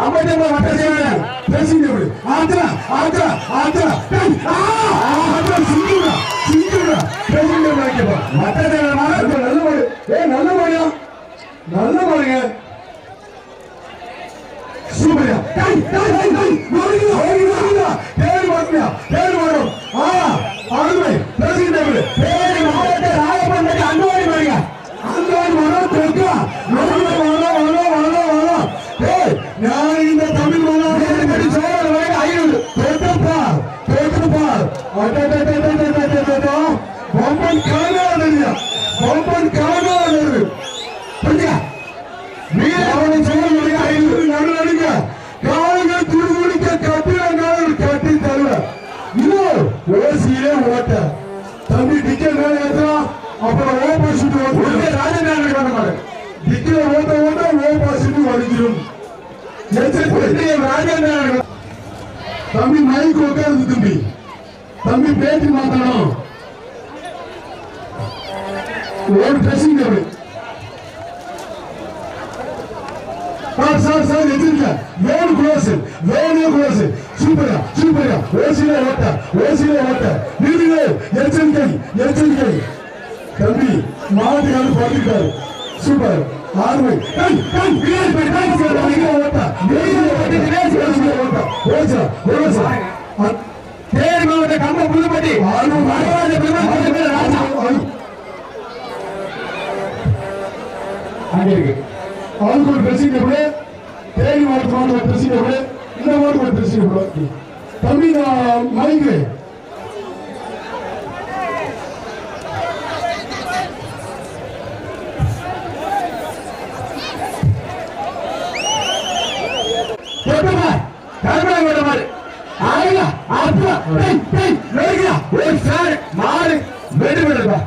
ஐம்பத்தி ஒன்பது வட்ட செய்யணும் ட்ரெஸ்ஸிங் டேபிள் ஆத்திரா ஆத்திரா ஆத்திரா டேய், ஆ ஆ, ஆத்திரா சிங்கிடா சிங்கிடா ட்ரெஸ்ஸிங் டேபிள் வைக்கப்பா. தேவை நல்ல மாடு ஏய் நல்ல மாடியா நல்ல மாடுங்க சூப்பரியா. டேய் டேய் டேய் டேய். மாடுங்க மாடுங்க பேர் மாடுங்க பேர் மாடு ஆ ஆளுமை ட்ரெஸ்ஸிங் டேபிள் பேர் மாவட்ட ராயப்பன் அங்கவாடி மாடுங்க அங்கவாடி மாடு தெக்கா நல்ல மாடு மாடு மாடு மாடு ஏய் நான் இந்த தமிழ் மாநாடு கடி சோழர் வரை ஐநூறு தொட்டுப்பார் பொம்பன் காணாது பொம்பன் காணாது புரியா வீரவனை சோழர் ஐநூறு நடு நடுங்க கால்கள் துடுதுடிக்க கட்டிடங்கள் கட்டி தருவ. இதோ ஓசியிலே ஓட்ட. தம்பி டிக்கெட் மேல ஏத்துறான் அப்புறம் ஓப்போசிட் ஓட்டு. பண்ண மாட்டேன் டிக்கெட் ஓட்ட ஓட்ட ஓப்போசிட் வலிக்கிறோம் ராஜநாயகன் தம்பி மைக் உட்காருது தம்பி. தம்பி பேச்சு மாத்தணும். ஒரு dressing table sir sir sir எதிர்க்க வேணு குளோஸ் வேணு குளோஸ் சூப்பரா சூப்பரா ஓசில ஓட்ட ஓசில ஓட்ட. நீங்க எச்சரிக்கை எச்சரிக்கை தம்பி மாட்டுக்காரர் பார்த்துட்டாரு சூப்பர் ஆர்மை டேய் டேய் கிரேஸ் பை டேய் சார் ஓட்ட. நீங்க ஓட்ட கிரேஸ் ஓசில பேர் மாவட்ட கம்ப புதுப்பட்டி அவனுக்கு ஒரு ட்ரெஸ்ஸிங் டேபிள் தேனி ஒரு ட்ரெஸ்ஸிங் டேபிள் இந்த ஒரு ட்ரெஸ்ஸிங் டேபிள் தம்பி நான் மைக்கு மாடு வெடி விடுப்பா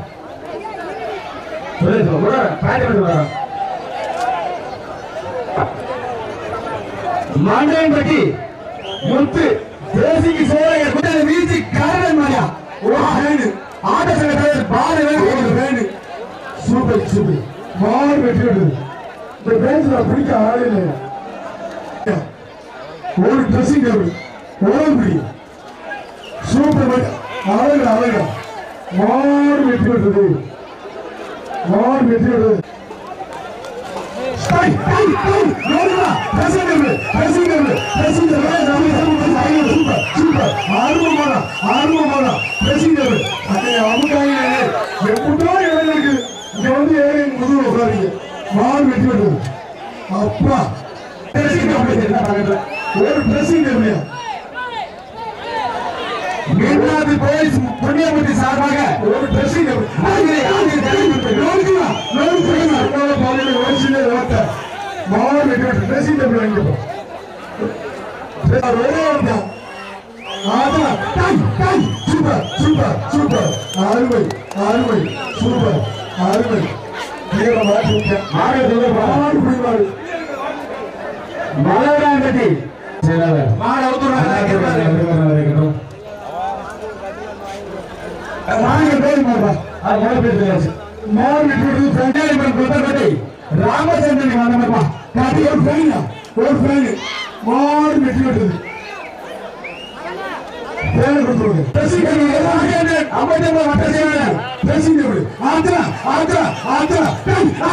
பாட்டு முத்து தேசிக்கு சோழக குட்டை வீசி காரணம் மாயா ஓ வேணு ஆட்ட சங்க தலைவர் பாரு வேணு வேணு சூப்பர் சூப்பர் மாறு வெற்றி விடுது இந்த பேசுல பிடிக்க ஆளே இல்லை ஒரு ட்ரெஸ்ஸிங் டேபிள் ஒரு சூப்பர் அழகு அழகு மாறு வெற்றி பெற்றது மாறு வெற்றி பெற்றது ஆர்வமான ஆர்வமான ரசிகர்கள் அன்றைய அமுதாயிலே எப்படியோ இளைஞருக்கு இங்க ஒரு பிரசிங் இல்லையா மீனாதி போலீஸ் புண்ணியமூர்த்தி சார்பாக ஒரு ட்ரெஸ்ஸிங் ட்ரெஸ்ஸிங் டேபிள் வாங்கிப்போம் சூப்பர் சூப்பர் சூப்பர் அருமை அருமை சூப்பர் அருமை. கீழே மாட்டி வாங்க பேர் மாறுபா அது மாறு பேர் தெரியாது மாறு விட்டு ஃப்ரெண்டாலிமன் குத்தப்பட்டி ராமச்சந்திரன் வந்தப்பா காட்டி ஒரு ஃபைனா ஒரு ஃபைன் மாறு வெட்டி விட்டது பேர் கொடுத்துருங்க பேசிங்க ஐம்பத்தி ஒன்பது வட்ட செய்யணும் பேசிங்க ஆத்திரா ஆத்திரா ஆத்திரா டேய், ஆ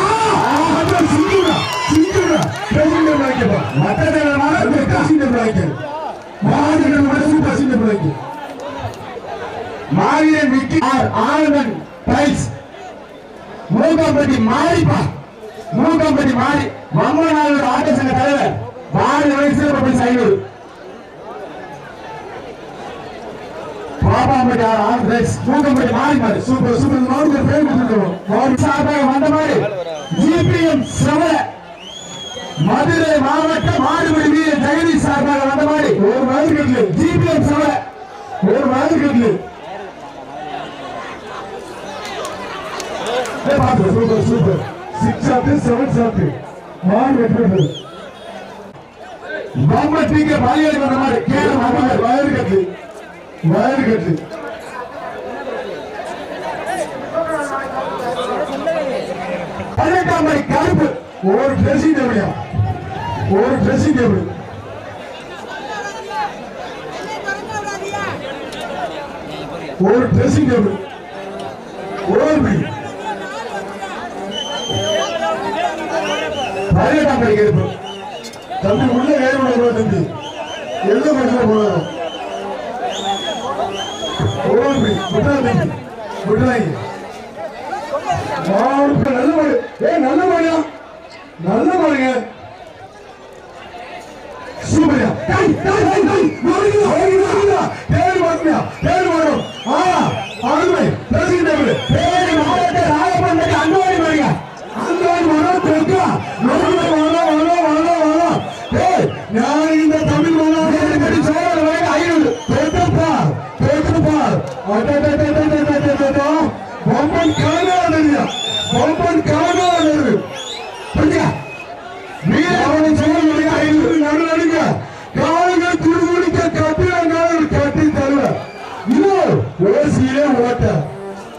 ஆத்திரா சிங்கிடா சிங்கிடா பேசிங்க வாங்கிப்பா வட்ட தேவை பேசிங்க வாங்கிக்க. மாறு சூப்பர் சிங்க வாங்கிக்க. மாவீரன் விக்கி ஆர் ஆனந்தன் பிரைஸ் மூக்கம்பட்டி மாறிப்பா மூக்கம்பட்டி மாறி மம்மநாதோட ஆட்ட சங்க தலைவர். பாரதி வயசு பரிசு ஐநூறு ஆர் ஆர் பிரைஸ் மூகாம்பட்டி மாறி சூப்பர் சூப்பர். மாடு பேர் கொடுத்துருவோம் மாடு சார்பாக வந்த மாதிரி. ஜிபிஎம் சமர மதுரை மாவட்ட மாடுபடி வீரர் ஜெகதீஷ் சார்பாக வந்த மாதிரி. ஒரு மாதிரி கட்டல. ஜிபிஎம் சமர ஒரு மாதிரி கட்டல. సూపర్ సూపర్ సిక్స్ సంథింగ్ मान रखने बॉम्बे टी के भाई हमारे केयर मामा है, वायर कर वायर कर अरे तो का मैं गर्भ और ड्रेसिंग देवड़िया। और ड्रेसिंग देवड़िया। और ड्रेसिंग टेबल और भी। பதினெட்டாம் படிக்க இருப்பு தம்பி உள்ள வேறு தம்பி. எந்த பஸ்ல போனாலும் ஓல்பி விட்டா தம்பி விட்டுறாங்க மாடு நல்ல மாடு. ஏ நல்ல மாடியா நல்ல மாடுங்க. சூப்பரியா. பேர் டை பேர் டை ஆ அருமை. பிரசிங் நான் இந்த தமிழ் மாநாடு கட்டி சோழ ஐநூறு. தொட்டுப்பார் தொட்டுப்பார் பொம்மன் காணாதறியா பொம்மன் காணாதறியா புரியா வீரவனை சொல்லுங்க ஐநூறு நடு நடுங்க காலுகள் துருதுடிக்க கட்டிடங்கள் கட்டி தருவ இதோ ஓசியிலே ஓட்ட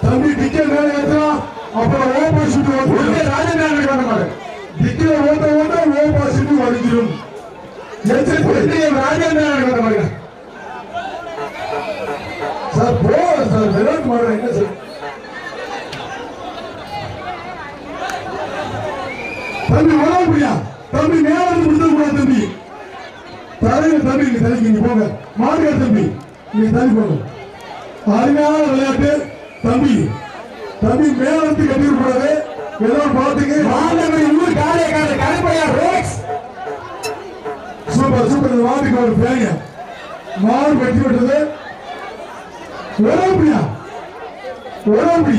தம்பி டிக்கெட் மேல ஏத்துறோம் அப்புறம் ஓப்போசிட் ஓட்டு ராஜநாயகன் பண்ண மாட்டேன் டிக்கெட் ஓட்ட ஓட்ட ஓப்போசிட் வலிஞ்சிடும் எச்சரிக்கை ராஜநாயகன் பண்ண மாட்டேன் சார் போ சார் விராட் மாடு என்ன சார் தம்பி வர முடியா தம்பி மேல இருந்து கூட தம்பி தரையில தம்பி நீங்க தலைக்கு நீங்க போங்க மாடுகார் தம்பி நீங்க தள்ளி போங்க அருமையான விளையாட்டு தம்பி தம்பி மேலத்துக்கு இருந்து கட்டி ஏதோ பார்த்துக்கு மாநகர் இன்னும் காலையை காலை கடைப்பையா ரோக்ஸ் சூப்பர் சூப்பர் இந்த ஒரு பேங்க மாடு வெட்டி விட்டது. ஓரப்படியா ஓரப்படி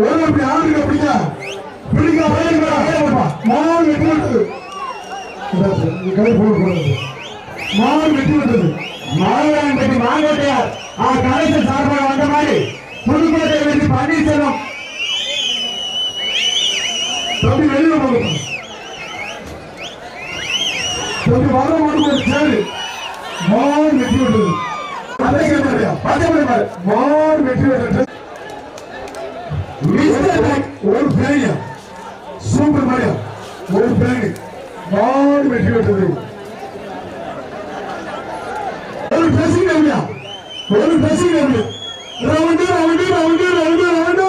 ஓரப்படி ஆண்டுக்கு அப்படியா பிடிக்க வயலுக்கு மாடு வெட்டி விட்டது. கடை போடுறது மாடு வெட்டி விட்டது. மாவட்டப்பட்டி மாங்கோட்டையார் ஆ கலைஞர் சார்பாக வந்த மாதிரி புதுக்கோட்டை வெற்றி பன்னீர்செல்வம். தம்பி வெளியில போகணும் வர மாட்டு ஒரு சேரு. மாடு வெட்டி விட்டது அதை கேட்கறியா பச்சை மாடு மாடு வெட்டி விட்டது மிஸ்டர் பேக் ஒரு பேனியா சூப்பர் மாடியா ஒரு பேனி மாடு வெட்டி விட்டது ஒரு ட்ரெஸ்ஸிங் டேபிளா ஒரு dressing table round round round round round.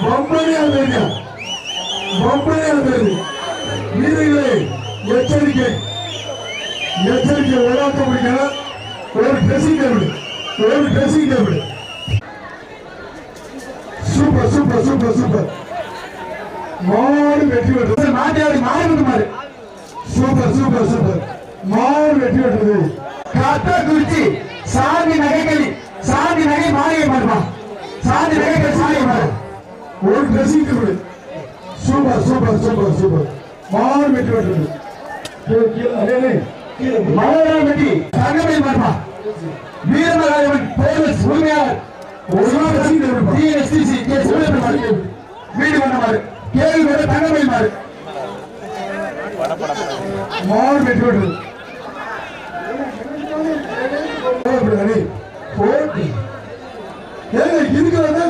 பொம்பளையா தெரியா பொம்பளையா தெரியுது வீரர்களே எச்சரிக்கை. எச்சரிக்கை ஒரு ட்ரெஸ்ஸிங் டேபிள் ஒரு dressing table super super super super. மாடு வெற்றி பெற்றது. மாட்டியாடி மாறுபட்டு மாறு சூப்பர் சூப்பர் சூப்பர். மாடு வெற்றி பெற்றது. கத்த குறிச்சி சாந்தி நகைகளி சாமி நகை மாளிகை மாறுமா சாந்தி நகைகள் சாலை மாறு ஒரு dressing table super super super super. மாடு வெற்றி பெற்றது கீழே, கீழே, அடே, அடே, கீழே. போலீஸ் உரிமையாளர். ஒரு கே வீடு பண்ண கேள்வி கூட தங்கமை மாறு. மாடு வெற்றி பெற்றது. இருக்கிறத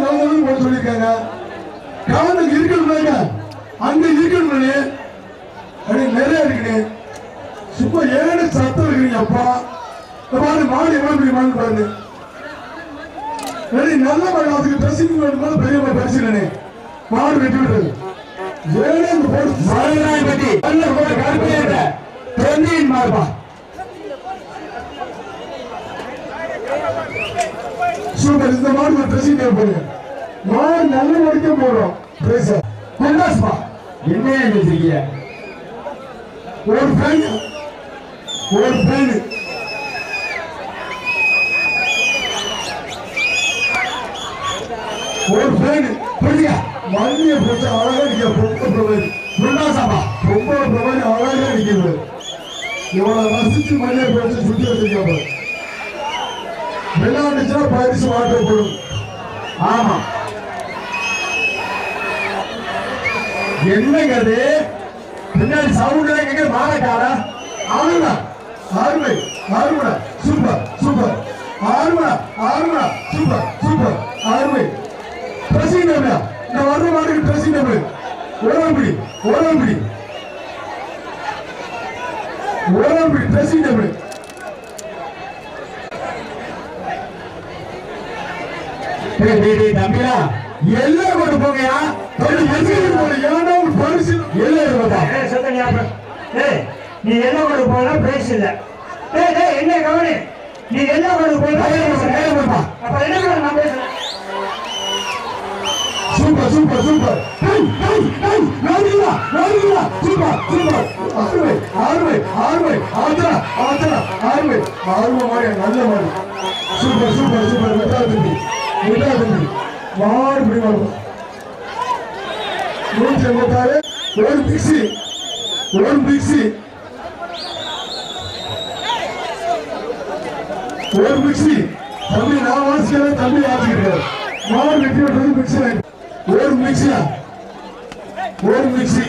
சொல்லியிருக்காங்க. கவனம் இருக்கணும் அங்க இருக்கணும் அப்படி நிறைய இருக்குண்ணே சும்மா ஏழு சத்தம் இருக்குங்க அப்பா. இந்த பாரு மாடு பெரிய மாடு பாருங்க. நல்ல மாடு அதுக்கு ட்ரெஸ்ஸிங் வேணும்போது பெரிய மாடு பரிசீலனை மாடு வெட்டி விடுறது. ஏழு அந்த போடு. மலையாள வெட்டி. நல்ல கருப்பையிட்ட சூப்பர் இந்த மாடு ட்ரெஸ்ஸிங் போடுங்க மாடு நல்ல மாடிக்க போடுறோம். பிரைஸா குண்டாஸ்மா என்ன பேசுறீங்க ஒரு ஃபேன் ஒரு ஃபேன் ஒரு ஃபேன் புரியுங்க மல்லிய போட்டு அழகா நிக்க பொம்பளை பிரபதி குண்டாசாமா பொம்பளை பிரபதி அழகா நிக்கிறது இவ்வளவு ரசிச்சு மல்லிய போட்டு சுத்தி வச்சிருக்காங்க விளையாண்டுச்சுன்னா பரிசு மாற்றப்படும் ஆமா. என்னங்கிறது பின்னாடி சவுண்ட் கேட்க மாலைக்காரா? ஆறுடா ஆறுமை ஆறுமடா சூப்பர் சூப்பர். ஆறுமடா ஆறுமடா சூப்பர் சூப்பர் ஆறுமை பிரசிங் இந்த வர்ற மாதிரி பிரசிங் டபுள் ஓடம்பிடி ஓடம்பிடி ஓடம்பிடி பிரசிங் தம்பியா எல்லாம் கொண்டு போங்கயா நீ என்ன கொண்டு போனா பிரைஸ் இல்ல. என்ன கவனி? நீ என்ன கொண்டு போனா அப்ப என்ன நான் பேசுறேன் super super super. Super super ஆறுமை ஆறுமை ஆறுமை ஆத்தா ஆத்தா ஆறுமை ஆறுமை மாதிரி நல்ல மாதிரி. Super super super. விட்டா தம்பி விட்டா தம்பி மாடு இப்படி வரும் நூற்றி எண்பத்தாறு ஒரு மிக்சி ஒரு மிக்சி ஒரு மிக்சி தம்பி நான் வாசிக்கிறேன் தம்பி வாசிக்கிறேன் மாடு வெட்டி விட்டுறது மிக்சி ஒரு மிக்சியா ஒரு மிக்சி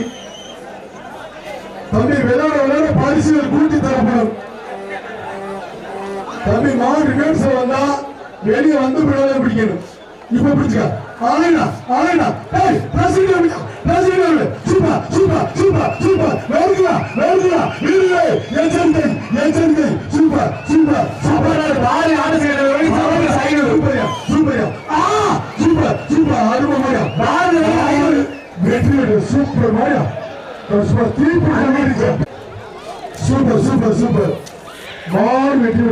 தம்பி விளையாட விளையாட பரிசுகள் கூட்டி தரப்படும். தம்பி மாவு ரிவர்ஸ் வந்தா வெளியே வந்து விளையாட பிடிக்கணும். இப்ப பிடிச்சுக்க ஆலைனா ஆலைனா ஏய் president president super super super super. வேறுங்களா வேறுங்களா வீரே எச்சரிக்கை எச்சரிக்கை சூப்பர் சூப்பர் சூப்பர். பாரி ஆடு செய்யறது வழி சமூக சைடு. சூப்பர்யா சூப்பர்யா ஆ சூப்பர் சூப்பர். அருமை மாயா. பாரு, பாரு வெற்றி சூப்பர் மாயா. சூப்பர் தீப்பு மாதிரி சூப்பர் சூப்பர் சூப்பர். மாடு வெற்றி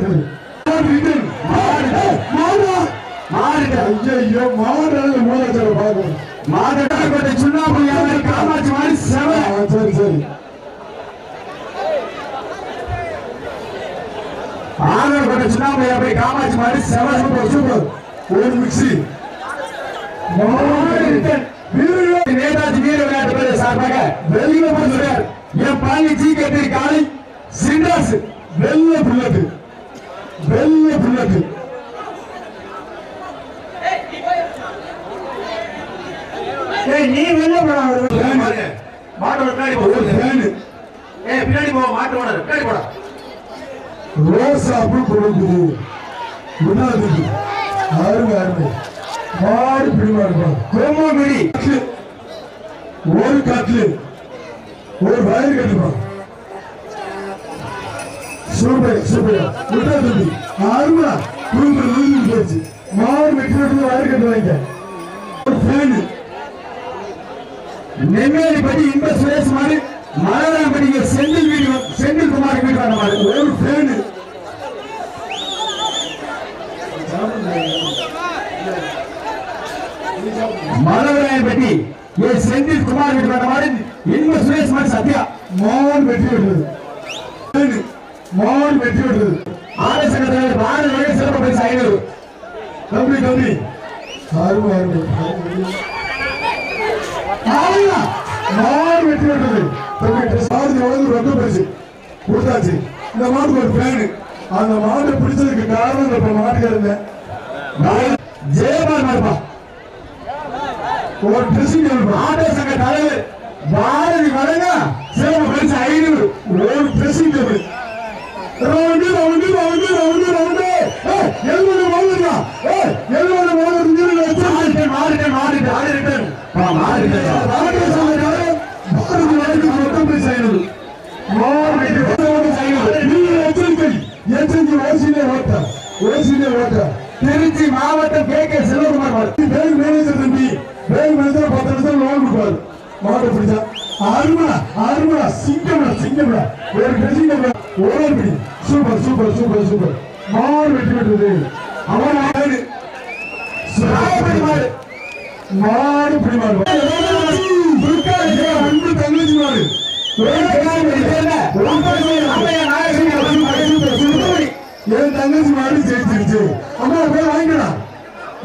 ஏய், மாடா மாடு ஐயோ மாடு மூலாச்சார பாக்கணும் மாதக்கோட்டை சுண்ணாம்பு வியாபாரி காமாட்சி மாதிரி செவ. சரி சரி. ஆதரக்கோட்டை சுண்ணாம்பு வியாபாரி காமாட்சி மாதிரி செவ. Super super. ஒரு மிக்சி நேதாஜி வீர விளையாட்டு சார்பாக வெளியில போகிறார் என் பழனி ஜி கட்டி காளி சிண்டாஸ் வெள்ள புல்லட்டு. வெள்ள புல்லட்டு. ஏய் நீ வெளில போடா மாட்டோட பின்னாடி போ ஃபேனு ஏய் பின்னாடி போ மாட்டு ஓனர் பின்னாடி போடா ரோசாப்பு கொடுக்குது குணாதிபதி அருமை அருமை மாடு பிடிமா இருப்பான் கோமோமிடி கட்லு ஒரு கட்லு ஒரு வயர் கட்டுப்பான் சூப்பர் சூப்பர் குணாதிபதி அருமை குடும்பம் போச்சு மாடு வெட்டி வெட்டி ஒரு ஃபேனு நெம்மேலிப்பட்டி இந்த சுரேஷ் மாதிரி மலராம்படி செந்தில் வீடு செந்தில் குமார் வீடு வந்த மாதிரி. ஒரு ஃபேனு மலராயப்பட்டி ஏ செந்தில் குமார் வீடு வந்த மாதிரி. இன்ப சுரேஷ் மாதிரி சத்யா மோகன் வெற்றி விடுறது மோகன் வெற்றி வெட்டி விடுறது ஆலய தலைவர் பாரத சிறப்பு பரிசு ஐநூறு. தம்பி தம்பி. அருமை அருமை. மாடு வெட்டி விட்டது தம்பி சாரதி வழங்கு ரொம்ப பெருசு கொடுத்தாச்சு. இந்த மாட்டுக்கு ஒரு ஃபேனு அந்த மாட்டை பிடிச்சதுக்கு காரணம் இப்ப மாட்டுக்காரங்க ஜெயபால் மாறுபா ஒரு ட்ரெஸ்ஸிங் டேபிள் ஆலய சங்க தலைவர். பாரதி வழங்க. சிறப்பு பரிசு ஐநூறு. ஒரு dressing table round round round round round. ஏய் எல்லோரும் வாங்குறா ஏய் எல்லோரும் வாங்குறது மாறிட்டேன் மாறிட்டேன் மாறிட்டேன் மாறிட்டேன் மாறிட்டேன் ராமேஸ்வரம் சாலை பாரதி வழக்கு மொத்தம் போய் செய்யணும் மாடு நீ எச்சரிக்கை எச்சரிக்கை ஓசிலே ஓட்ட ஓசிலே ஓட்ட திருச்சி மாவட்டம் கே கே செல்வகுமார் மாறு. பேங்க் மேனேஜர் தம்பி பேங்க் மேனேஜர் பத்து லட்சம் லோன் கொடுப்பாரு மாட்டை பிடிச்சா அருமடா அருமடா சிங்கம்டா சிங்கம்டா ஒரு ட்ரெஸ்ஸிங் ஓரல் பிடி சூப்பர் சூப்பர் சூப்பர் சூப்பர் மாடு வெட்டி விட்டுறது அவன் மாடு ராயப்படி மாடு. மாடு பிடி மாடு துர்கா, அன்பு தங்கச்சி மாடு வேலைக்காரன் சேர்ந்த ராமையா நாயகன் அவர்கள் மகன் சுந்தரி. என் தங்கச்சி மாடு ஜெயிச்சிருச்சு அம்மா போய் வாங்கிக்கலாம்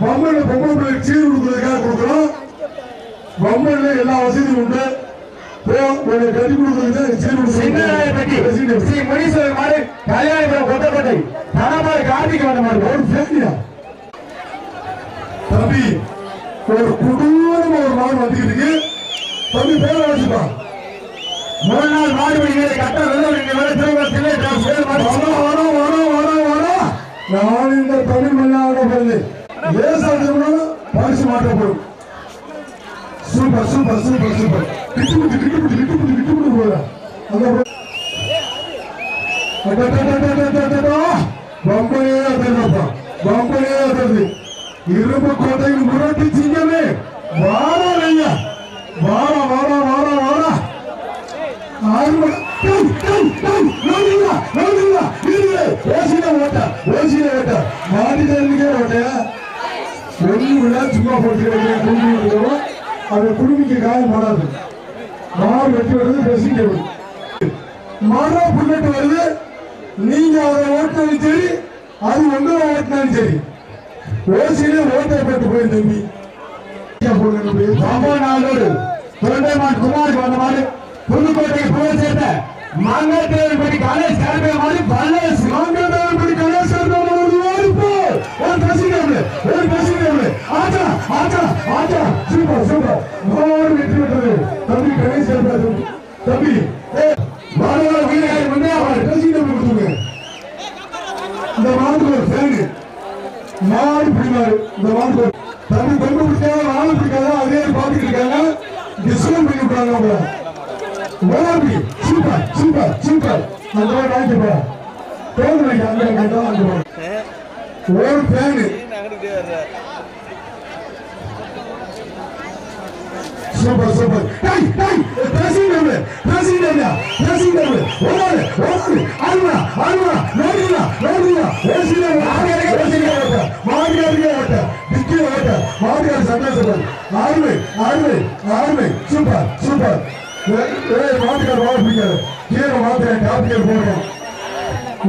பொம்மையில பொம்மை பிள்ளைக்கு சீர் கொடுக்கறதுக்காக கொடுக்குறோம். பொம்மையில எல்லா வசதியும் உண்டு. கட்டி கொடுக்கறதுக்கு முனீஸ்வரர் மாடு கல்யாணிபுரம் கொட்டப்பட்டை தனமாறு கார்த்திக் வந்த மாடு. ஒரு ஃபேமிலியா தம்பி ஒரு குடூரம் ஒரு மாடு வந்துக்கிட்டு இருக்கு. தம்பி பேரை வச்சுப்பா. மூணு நாள் கட்ட வெள்ளம் நீங்க வேலை மாடு வரோம் வரோம் வரோம் வரோம் நான் இந்த தமிழ் மண்ணாட பிறகு லேசாக பரிசு மாற்றப்படும் சூப்பர் சூப்பர் சூப்பர் சூப்பர் கிட்டு புட்டு கிட்டு புட்டு கிட்டு புட்டு கிட்டு புட்டு போற அந்த பம்பனே தருப்பா பம்பனே தருது இரும்பு கோட்டையின் முரட்டி சிங்கமே வாரா ஐயா வாரா வாரா வாரா வாரா ஆறுமணி டேய், டேய், டேய், நோண்டிங்களா, நோண்டிங்களா, ஓட்ட, ஓசியில ஓட்ட. மாட்டிட்டே இருக்கே ஓட்டையா? வெளியூர்ல இல்ல, சும்மா போட்டுக்கிறீங்க, குடுமி இருக்கிறோம். குடுமிக்கு காயம் மாறாது. மாடு வெட்டி வருது ட்ரெஸ்ஸிங் டேபிள் மரம் புல்லட் வருது நீங்க அதை ஓட்டினாலும் சரி அது உங்களை ஓட்டினாலும் சரி. ஓசியில ஓட்டை போட்டு போய்? தம்பி ராமநாதோடு தொண்டைமான் குமாருக்கு வந்த மாதிரி புதுக்கோட்டை புகழ் சேர்ந்த மங்கத்தேவன்படி கணேஷ் கருப்பை மாதிரி பல்லஸ் மாங்கல்யாணப்படி கலாச்சாரம் ஒரு வாய்ப்பு. ஒரு dressing table, ஒரு dressing table. ஆச்சா, ஆச்சா, ஆச்சா. Super, super. மாடு வெற்றி பெற்றது. தம்பி கணேஷ் சேர்ப்பா தம்பி. தம்பி, ஏய், மாடுகளை வீரர்கள் முன்னே அவர் dressing table கொடுத்துருங்க. இந்த மாட்டுக்கு ஒரு fan. மாடு பிடிமாடு இந்த மாட்டுக்கு ஒரு- தம்பி கொண்டு பிடிக்காத ஆளு பிடிக்காத அதே பாத்துட்டு இருக்காங்க டிஸ்கவுண்ட் பண்ணி விட்டாங்க அவங்கள ஓபி சூப்பர் சூப்பர் சூப்பர் அந்த மாதிரி வாங்கி போ தோணு வைக்க அங்க அங்க வாங்கி போ ஒரு ஃபேன் சூப்பர் சூப்பர் டேய் டேய் dressing table dressing table dressing table ஓடாது ஓடாது ஆடுமா ஆடுமா நோடியா நோடியா ஓசில மார்க்கெட் ஓசில ஓட்ட மார்க்கெட் ஓட்ட டிக்கி ஓட்ட மார்க்கெட் சந்தோஷப்படு ஆடுமை ஆடுமை ஆடுமை சூப்பர் சூப்பர் ஏய் பிடிக்காது கீழே மாத்திரை டாப்பியர் போடுறோம்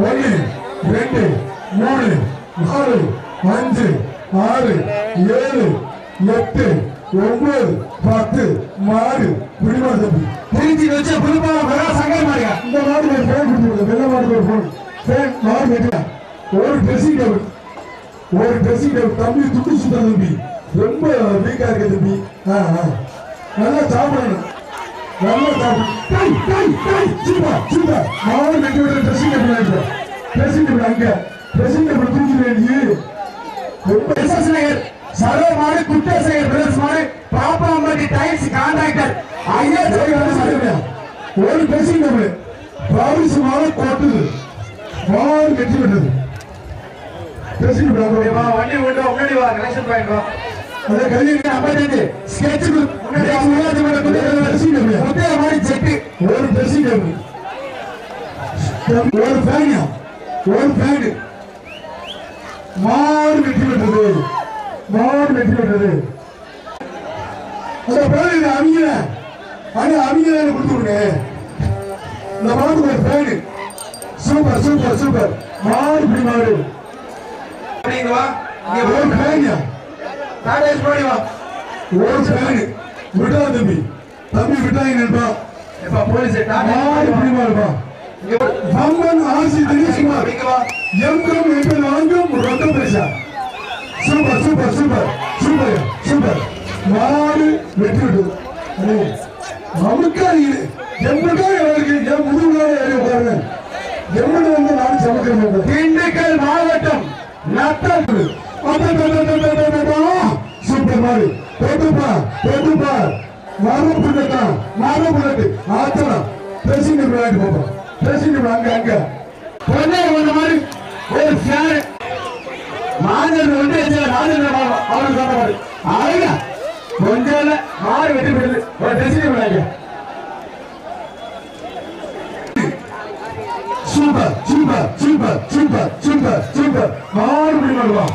ஒன்று ரெண்டு மூணு நாலு அஞ்சு ஆறு ஏழு எட்டு ஒன்பது பத்து மாடு பிடிமாடு தம்பி? திருச்சி வச்ச மாடியா இந்த ஒரு ஃபேன் கொடுத்துருங்க. வெள்ள ஒரு ஃபோன் ஃபேன் மாடு வைக்கலாம் ஒரு ட்ரெஸ்ஸிங் டேபிள் ஒரு ட்ரெஸ்ஸிங் டேபிள் தம்பி துண்டு சுத்த தம்பி. ரொம்ப வீக்கா இருக்கு தம்பி. நல்லா சாப்பிடணும். நல்லா சாப்பிடணும். Super super. மாவு கட்டி விட ட்ரெஸ்ஸிங் டேபிள் ஆயிடுச்சு ட்ரெஸ்ஸிங் டேபிள் அங்க. ட்ரெஸ்ஸிங் டேபிள் தூக்கி வேண்டி ரொம்ப எஸ்எஸ் நகர் சரோ மாடு குட்டேசகர் பிரதர்ஸ் மாடு பாப்பாம்பட்டி டைல்ஸ் கான்ட்ராக்டர் ஐயா ஒரு வேலை செய்யலையா? ஒரு ட்ரெஸ்ஸிங் டேபிள் பாரிசு மாடு கோட்டுது. மாவு கட்டி விட்டது. ட்ரெஸ்ஸிங் டேபிள் வண்டி விட்டு முன்னாடி வா கனெக்ஷன் பாயிண்ட் வா. அதை கையில் ஐம்பத்தஞ்சு ஸ்கெட்ச் முத்தைய மாதிரி செட்டு ஒரு ட்ரெஸ்ஸிங் டேபிள் ஒரு ஃபேனியா ஒரு ஃபேனு மாடு வெட்டி விட்டது மாடு வெட்டி விட்டது அந்த பேரு இது அவிங்கிற அது அவிங்கிற கொடுத்து விடுங்க. இந்த மாடு ஒரு ஃபேனு சூப்பர் சூப்பர் சூப்பர். மாடு இப்படி மாடு இங்க ஒரு ஃபேனியா டாடேஸ் முன்னாடி வா ஒரு ஃபேனு விட்டா தம்பி தம்பி விட்டாங்க நண்பா எப்பா போலீஸ் மாடுப்பா இங்க வா பம்பன் ஆசி தினேஷ்குமார் எங்கும் எங்கு நான்கும் ரொட்ட பரிசா super super super super super மாடு வெற்றி அண்ணே, நமக்கா இது? எம்புக்கா இருக்கு என் முதுகுல ஏறி உட்காருங்க எம்புடு வந்து நான் சமக்கிற மாட்டேன் திண்டுக்கல் மாவட்டம் நத்தம் சூப்பர் மாடு தொட்டுப்பா தொட்டுப்பா மரம் புள்ளட்டா மரம் புள்ளட்டு ஆத்தனா ட்ரெஸ்ஸிங் விளையாட்டு போப்பா ட்ரெஸ்ஸிங் அங்க அங்க பொண்ணை வந்த மாதிரி ஒரு ஃபேன் மாதர் வந்து ராஜேந்திர அவருக்கு சொன்ன மாதிரி அழகா கொஞ்சம் மாறு வெட்டி விடுது ஒரு dressing விளையாங்க super super super super super super மாடு பிடி மாடுவா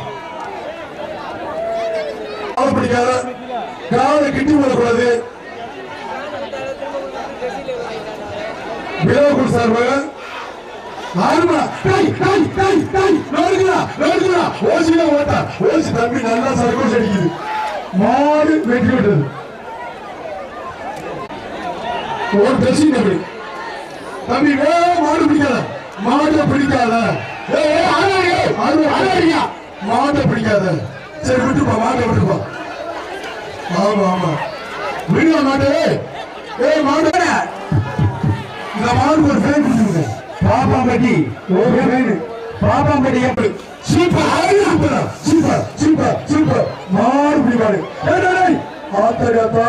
பிடிக்காத காலை கிட்டி போடக்கூடாது விழாவுக்குள் சார்பாக ஆறுமா? டேய் டேய் டேய் டேய் ஓசில ஓட்டா. ஓசி தம்பி நல்லா சர்க்கோஸ் அடிக்குது. மாடு வெட்டி விட்டது. ஒரு ட்ரெஸ்ஸிங் தம்பி தம்பி வே மாடு பிடிக்காத. மாட்டை பிடிக்காத. ஏ ஏய், ஆடாதீங்க. மாட்டை பிடிக்காத. சரி விட்டுப்பா மாட்டை விட்டுப்பா. ஆமா ஆமா. விடுங்க மாட்டே. ஏய் மாடு. இந்த மாடு ஒரு ஃபேன் கொடுத்துருங்க. பாப்பாம்பட்டி ஒரு ஃபேன் பாப்பாம்பட்டி எப்படி? Super super. Super super super. மாடு பிடி மாடு. ஆத்தாடி ஆத்தா.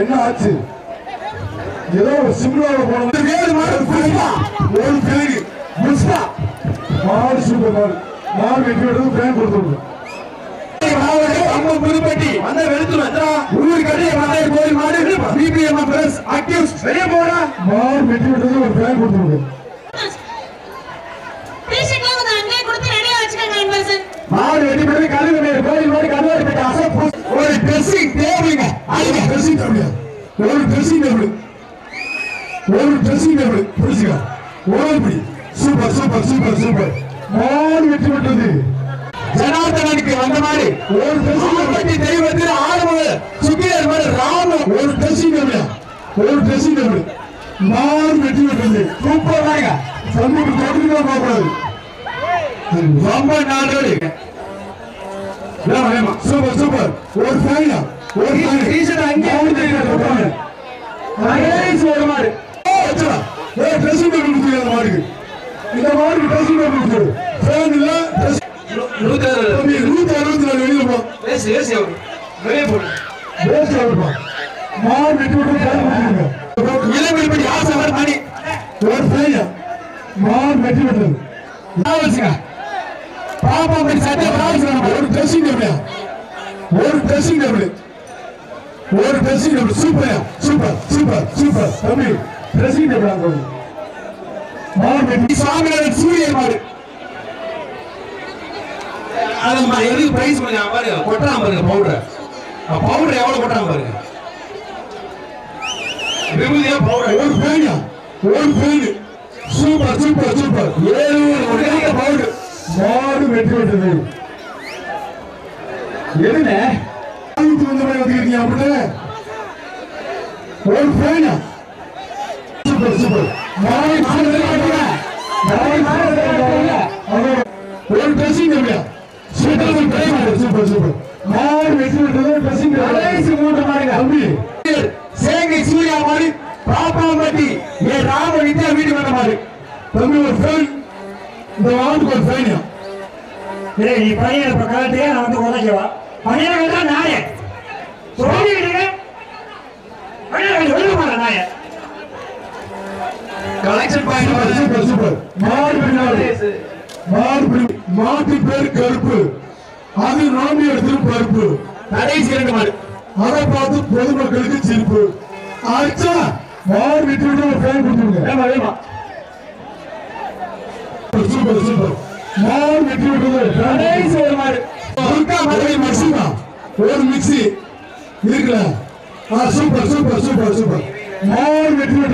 என்ன ஆச்சு? ஏதோ ஒரு சிம்லாவில் போன வேறு மாடு ஒரு பேரு புஷ்பா மாடு சூப்பர் மாடு. மாடு வெட்டி விடுறது ஃபேன் கொடுத்துருங்க. கம்பம் புதுப்பட்டி வெளுத்துரும் எத்தனா ஊர் கட்டி மதுரை கோயில் மாடு பிபிஎம் பிரஸ் அக்யூஸ் வெளியே போடா. மாடு ஒரு ஃபேன் கொடுத்துருங்க டிஷர்ட்லாம் கொஞ்சம் அங்கேயே கொடுத்து ரெடியா வச்சுக்கோங்க இன்வெர்சன் மாடு வெட்டி போட்டு கழுகு மேல கோயில் மாடு கருவாடி பெற்ற அசப்பு ஒரு ட்ரெஸ்ஸிங் டேபிளுங்க அதுக்கு ட்ரெஸ்ஸிங் டேபிள் ஒரு ட்ரெஸ்ஸிங் டேபிள் ஒரு ட்ரெஸ்ஸிங் டேபிள் புரிச்சுக்க ஒரு படி சூப்பர் சூப்பர் சூப்பர் சூப்பர். மாடு வெற்றி பெற்றது. ஜனார்தனுக்கு வந்த மாதிரி ஒரு பட்டி தெய்வத்தில் ஆளுமது சுக்கியர் மாதிரி ராம ஒரு ட்ரெஸ்ஸிங் டேபிள் ஒரு ட்ரெஸ்ஸிங் டேபிள் மாடு வெற்றி பெற்றது. சூப்பர் தாங்க சமூக தோட்டத்துக்கு போகக்கூடாது ரொம்ப நாளோடு சூப்பர் சூப்பர். ஒரு ஃபேனா ஒரு டீஷர்ட் அங்கே ஐஸ் ஒரு ஏய் ட்ரெஸ்ஸிங் டேபிள் கொடுத்துருங்க மாடுக்கு. இந்த மாடுக்கு ட்ரெஸ்ஸிங் டேபிள் கொடுத்துரு ஃபேன் இல்ல ட்ரெஸ் நூத்தி அறுபது நூத்தி அறுபத்தி நாலு வெளியில போ. ஏசி ஏசி அவரு வெளியே போடு வேஸ்ட் ஆகுப்பா மாடு வெட்டி விட்டு இளம்பிடிப்படி ஆசை வர மாடி. ஒரு ஃபேன் மாடு வெட்டி விட்டது. வச்சுக்க பாப்பா படி சட்டை ஒரு ட்ரெஸ்ஸிங் டேபிள் ஒரு ட்ரெஸ்ஸிங் டேபிள் ஒரு dressing table super super super super தம்பி ட்ரெஸ்ஸிங் டேபிள் சாமியார் சூரியன் மாடு. அது நம்ம எதுக்கு பிரைஸ் கொஞ்சம் பாருங்க கொட்டாம பாருங்க பவுடர் பவுடர் எவ்வளவு கொட்டாம பாருங்க. விபூதியா பவுடர் ஒரு ஃபேன் ஒரு ஃபேன் சூப்பர் சூப்பர் சூப்பர் ஏழு ஒரு பவுடர் மாடு வெட்டி விட்டது எதுல ஆயிரத்தி வந்த மாதிரி வந்துருக்கீங்க அப்படின்னு? ஒரு ஃபேன் சூப்பர் சூப்பர் மாடு ஒரு dressing table super super super மாடு வெட்டி விட்டது ட்ரெஸ்ஸிங் கடைசி மூன்று மாடுங்க தம்பி. சேங்கை சூர்யா மாடு பாப்பாம்பட்டி ஏ ராம வித்யா வீடு வந்த மாடு. தம்பி ஒரு ஃபேன் இந்த வாண்டுக்கு ஒரு ஃபேன் டேய் நீ பையன் இப்ப கலட்டியா நான் வந்து உதைக்கவா பையன் தான் நாய. சொல்லி விடுங்க பையன் வெளிய போற நாய. Collection super super super. மாடு பின்னாடி. மாட்டு பேர் கருப்பு. அது நாமி எடுத்துரும் பருப்பு கடைசி இரண்டு மாடு. அதை பார்த்து பொதுமக்களுக்கு சிரிப்பு. ஆச்சா மாடு விட்டு விட்டு ஒரு ஃபேன் கொடுத்துருங்க. Super super. மாடு விட்டு விட்டது. கடைசி ஒரு மாடு. மிக்சிமா ஒரு மிக்சி. இருக்குல்ல? Super super super super. மாடு விட்டு விட்டு